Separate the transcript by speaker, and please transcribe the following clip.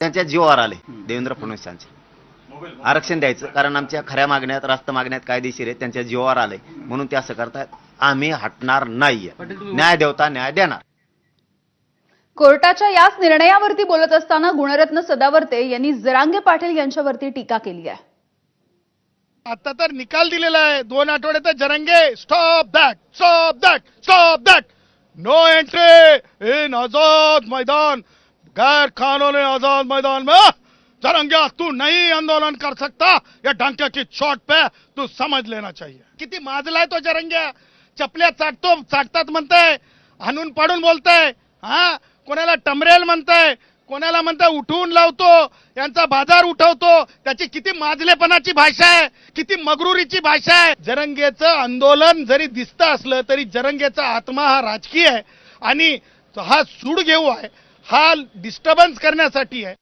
Speaker 1: त्यांच्या जीवावर आले देवेंद्र फडणवीसांचे आरक्षण द्यायचं कारण आमच्या खऱ्या मागण्यात रास्त मागण्यात कायदेशीर आहेत त्यांच्या जीवावर आलंय म्हणून ते असं करतायत आम्ही हटणार नाहीये. न्याय देवता न्याय देणार.
Speaker 2: कोर्टाच्या याच निर्णयावरती बोलत असताना गुणरत्न सदावर्ते यांनी जरांगे पाटील यांच्यावरती टीका केली आहे.
Speaker 3: आता तर निकाल दिलेला आहे. दोन आठवड्यात Jarange stop that stop that stop that no entry in Azad Maidan गैर कानूनी आजाद मैदान में जरंगा तू नहीं आंदोलन कर सकता। या ढंके की चोट पे तू समझ लेना चाहिए। किती माजलाय तो जरंग्या चपल्या चाटतो चाटतात म्हणताय हाणून पाडून बोलताय हा? कोणाला टमरेल म्हणताय कोणाला म्हणताय उठवून लावतो यांचा बाजार उठवतो त्याची किती माजलेपणाची भाषा आहे किती मगरुरीची भाषा आहे. जरंगेचं आंदोलन जरी दिसतं असलं तरी जरंगेचा आत्मा हा राजकीय आहे आणि हा सूड घेऊ आहे. हा डिस्टर्बन्स करण्यासाठी आहे.